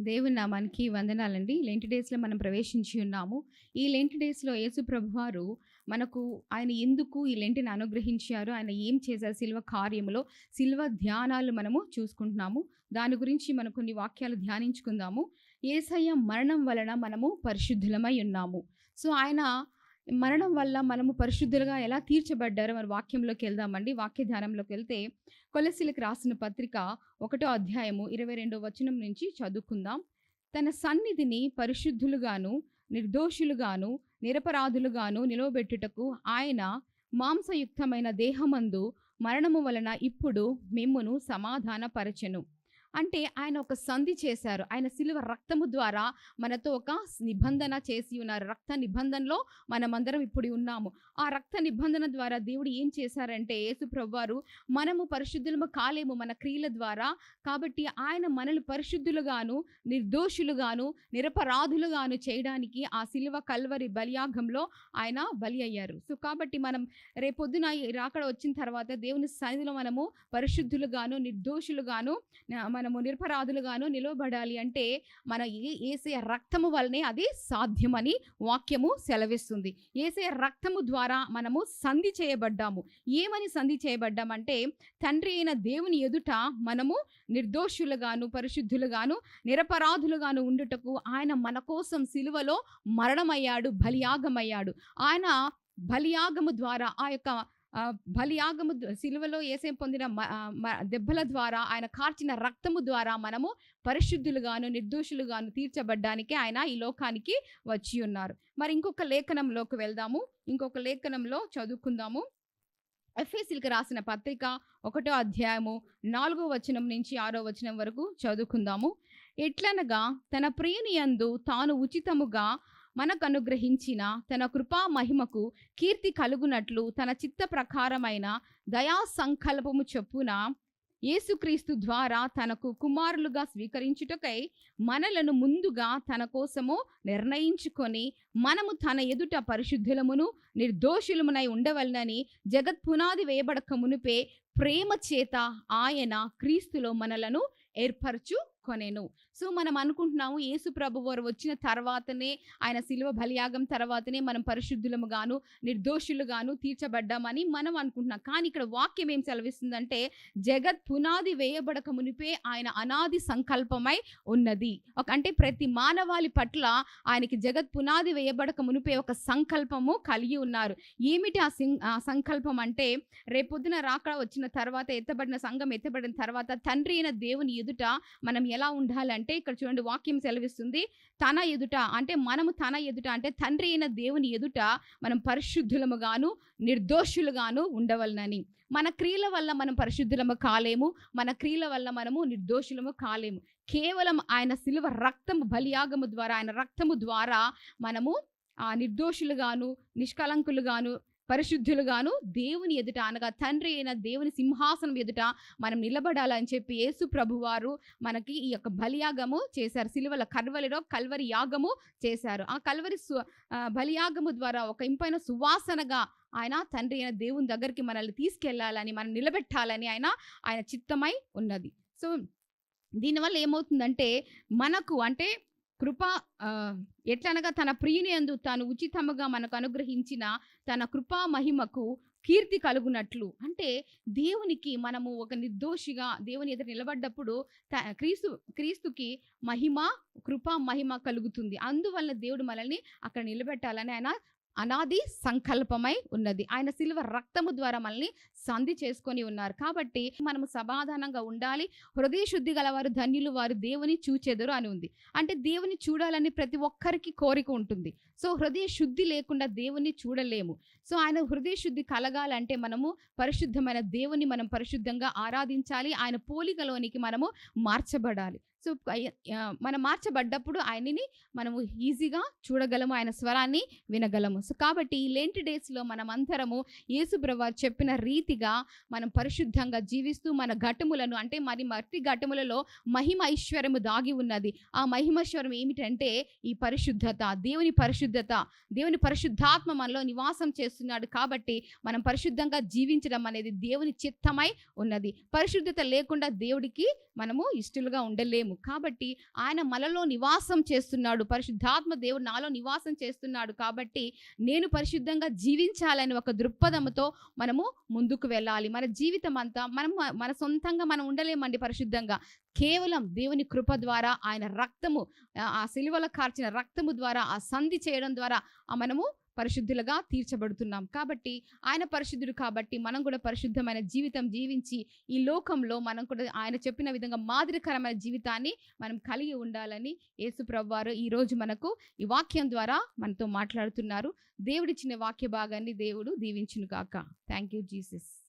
దేవుని నామానికి వందనాలండి. లెంట్ డేస్లో మనం ప్రవేశించి ఉన్నాము. ఈ లెంట్ డేస్లో యేసు ప్రభువారు మనకు ఆయన ఎందుకు ఈ లెంటిని అనుగ్రహించారు? ఆయన ఏం చేశారు? శిల్వ కార్యములో శిల్వ ధ్యానాలు మనము చూసుకుంటున్నాము. దాని గురించి మనం కొన్ని వాక్యాలు ధ్యానించుకుందాము. ఏసయ్య మరణం వలన మనము పరిశుద్ధులమై ఉన్నాము. సో ఆయన మరణం వల్ల మనము పరిశుద్ధులుగా ఎలా తీర్చబడ్డారో మరి వాక్యంలోకి వెళ్దామండి. వాక్య ధ్యానంలోకి వెళ్తే కొలసిలకు రాసిన పత్రిక ఒకటో అధ్యాయము ఇరవై రెండో వచనం నుంచి చదువుకుందాం. తన సన్నిధిని పరిశుద్ధులుగాను నిర్దోషులుగాను నిరపరాధులుగాను నిలవబెట్టుటకు ఆయన మాంసయుక్తమైన దేహమందు మరణము వలన ఇప్పుడు మిమ్మును సమాధానపరచెను. అంటే ఆయన ఒక సంధి చేశారు. ఆయన సిలువ రక్తము ద్వారా మనతో ఒక నిబంధన చేసి ఉన్నారు. రక్త నిబంధనలో మనమందరం ఇప్పుడు ఉన్నాము. ఆ రక్త నిబంధన ద్వారా దేవుడు ఏం చేశారంటే యేసు ప్రభువారు మనము పరిశుద్ధులము కాలేము మన క్రియల ద్వారా. కాబట్టి ఆయన మనల్ని పరిశుద్ధులుగాను నిర్దోషులుగాను నిరపరాధులుగాను చేయడానికి ఆ సిలువ కల్వరి బలియాగంలో ఆయన బలి అయ్యారు. సో కాబట్టి మనం రేపొద్దున రాకడ వచ్చిన తర్వాత దేవుని సన్నిధిలో మనము పరిశుద్ధులుగాను నిర్దోషులుగాను మన మనము నిరపరాధులుగాను నిలవబడాలి అంటే మన ఏసే రక్తము వల్లనే అది సాధ్యమని వాక్యము సెలవిస్తుంది. ఏసే రక్తము ద్వారా మనము సంధి చేయబడ్డాము. ఏమని సంధి చేయబడ్డామంటే తండ్రి అయిన దేవుని ఎదుట మనము నిర్దోషులుగాను పరిశుద్ధులుగాను నిరపరాధులుగాను ఉండుటకు ఆయన మన కోసం సిలువలో మరణమయ్యాడు బలియాగమయ్యాడు. ఆయన బలియాగము ద్వారా ఆ యొక్క బలియాగము సిలువలో ఏసేం పొందిన మ- దెబ్బల ద్వారా ఆయన కార్చిన రక్తము ద్వారా మనము పరిశుద్ధులుగాను నిర్దోషులుగాను తీర్చబడ్డానికి ఆయన ఈ లోకానికి వచ్చి ఉన్నారు. మరి ఇంకొక లేఖనంలోకి వెళ్దాము. ఇంకొక లేఖనంలో చదువుకుందాము. ఎఫ్ఎస్సీలకు రాసిన పత్రిక ఒకటో అధ్యాయము నాలుగో వచనం నుంచి ఆరో వచనం వరకు చదువుకుందాము. ఎట్లనగా తన ప్రియుని యందు తాను ఉచితముగా మనకు అనుగ్రహించిన తన కృపా మహిమకు కీర్తి కలుగునట్లు తన చిత్త ప్రకారమైన దయా సంకల్పము చొప్పున యేసుక్రీస్తు ద్వారా తనకు కుమారులుగా స్వీకరించుటకై మనలను ముందుగా తన కోసము నిర్ణయించుకొని మనము తన ఎదుట పరిశుద్ధులమును నిర్దోషులమునై ఉండవలనని జగత్ పునాది వేయబడక మునిపే ప్రేమ చేత ఆయన క్రీస్తులో మనలను ఏర్పరచు కొనెను సో మనం అనుకుంటున్నాము యేసు ప్రభు వారు వచ్చిన తర్వాతనే ఆయన శిలువ బలియాగం తర్వాతనే మనం పరిశుద్ధులు గాను నిర్దోషులు గాను తీర్చబడ్డామని మనం అనుకుంటున్నాం. కానీ ఇక్కడ వాక్యం ఏం సెలవిస్తుందంటే జగత్ పునాది వేయబడక మునిపే ఆయన అనాది సంకల్పమై ఉన్నది. ఒక అంటే ప్రతి మానవాళి పట్ల ఆయనకి జగత్ పునాది వేయబడక మునిపే ఒక సంకల్పము కలిగి ఉన్నారు. ఏమిటి ఆ ఆ సంకల్పం అంటే రేపొద్దున రాక వచ్చిన తర్వాత ఎత్తబడిన సంఘం ఎత్తబడిన తర్వాత తండ్రి అయిన దేవుని ఎదుట మనం ఎలా ఉండాలంటే ఇక్కడ చూడండి వాక్యం సెలవిస్తుంది తన ఎదుట అంటే మనము తన ఎదుట అంటే తండ్రి అయిన దేవుని ఎదుట మనం పరిశుద్ధులముగాను నిర్దోషులుగాను ఉండవలనని. మన క్రియల వల్ల మనం పరిశుద్ధులము కాలేము మన క్రియల వల్ల మనము నిర్దోషులము కాలేము. కేవలం ఆయన సిలువ రక్తము బలియాగము ద్వారా ఆయన రక్తము ద్వారా మనము ఆ నిర్దోషులుగాను నిష్కలంకులుగాను పరిశుద్ధులుగాను దేవుని ఎదుట అనగా తండ్రి అయిన దేవుని సింహాసనం ఎదుట మనం నిలబడాలని చెప్పి యేసు ప్రభువారు మనకి ఈ యొక్క బలియాగము చేశారు. సిలువల కర్వలిలో కల్వరి యాగము చేశారు. ఆ కల్వరి సు బలియాగము ద్వారా ఒక ఇంపైన సువాసనగా ఆయన తండ్రి అయిన దేవుని దగ్గరికి మనల్ని తీసుకెళ్ళాలని మనం నిలబెట్టాలని ఆయన ఆయన చిత్తమై ఉన్నది. సో దీనివల్ల ఏమవుతుందంటే మనకు అంటే కృప ఎట్లనగా తన ప్రియుని యందు తాను ఉచితముగా మనకు అనుగ్రహించిన తన కృపా మహిమకు కీర్తి కలుగునట్లు. అంటే దేవునికి మనము ఒక నిర్దోషిగా దేవుని ఎదురు నిలబడ్డప్పుడు త- క్రీస్తు క్రీస్తుకి మహిమ కృప మహిమ కలుగుతుంది. అందువల్ల దేవుడు మనల్ని అక్కడ నిలబెట్టాలని ఆయన అనాది సంకల్పమై ఉన్నది. ఆయన సిల్వ రక్తము ద్వారా మనల్ని సంధి చేసుకొని ఉన్నారు. కాబట్టి మనము సమాధానంగా ఉండాలి. హృదయ శుద్ధి గలవారు ధన్యులు వారు దేవుని చూచెదరు అని ఉంది. అంటే దేవుని చూడాలని ప్రతి ఒక్కరికి కోరిక ఉంటుంది. సో హృదయ శుద్ధి లేకుండా దేవుణ్ణి చూడలేము. సో ఆయన హృదయ శుద్ధి కలగాలంటే మనము పరిశుద్ధమైన దేవుని మనం పరిశుద్ధంగా ఆరాధించాలి. ఆయన పోలికలోనికి మనము మార్చబడాలి. సో మనం మార్చబడ్డప్పుడు ఆయనని మనము ఈజీగా చూడగలము ఆయన స్వరాన్ని వినగలము. సో కాబట్టి ఈ లెంట్ డేస్లో మనం అందరము యేసుబ్రవారు చెప్పిన రీతిగా మనం పరిశుద్ధంగా జీవిస్తూ మన ఘటములను అంటే మరి మట్టి ఘటములలో మహిమ ఐశ్వర్యము దాగి ఉన్నది. ఆ మహిమశ్వరం ఏమిటంటే ఈ పరిశుద్ధత దేవుని పరిశుద్ధత దేవుని పరిశుద్ధాత్మ మనలో నివాసం చేస్తున్నాడు కాబట్టి మనం పరిశుద్ధంగా జీవించడం అనేది దేవుని చిత్తమై ఉన్నది. పరిశుద్ధత లేకుండా దేవుడికి మనము ఇష్టలుగా ఉండలేము. వాక్యము కాబట్టి ఆయన మనలో నివాసం చేస్తున్నాడు. పరిశుద్ధాత్మ దేవుడు నాలో నివాసం చేస్తున్నాడు. కాబట్టి నేను పరిశుద్ధంగా జీవించాలని ఒక దృక్పథంతో మనము ముందుకు వెళ్ళాలి. మన జీవితం అంతా మనం మన సొంతంగా మనం ఉండలేమండి పరిశుద్ధంగా. కేవలం దేవుని కృప ద్వారా ఆయన రక్తము ఆ- సిలువల కార్చిన రక్తము ద్వారా ఆ సంధి చేయడం ద్వారా ఆ మనము పరిశుద్ధులుగా తీర్చబడుతున్నాం. కాబట్టి ఆయన పరిశుద్ధుడు కాబట్టి మనం కూడా పరిశుద్ధమైన జీవితం జీవించి ఈ లోకంలో మనం కూడా ఆయన చెప్పిన విధంగా మాదిరికరమైన జీవితాన్ని మనం కలిగి ఉండాలని యేసు ప్రభువారు ఈ రోజు మనకు ఈ వాక్యం ద్వారా మనతో మాట్లాడుతున్నారు. దేవుడిచ్చిన వాక్య భాగాన్ని దేవుడు దీవించును కాక థ్యాంక్ యూ జీసస్.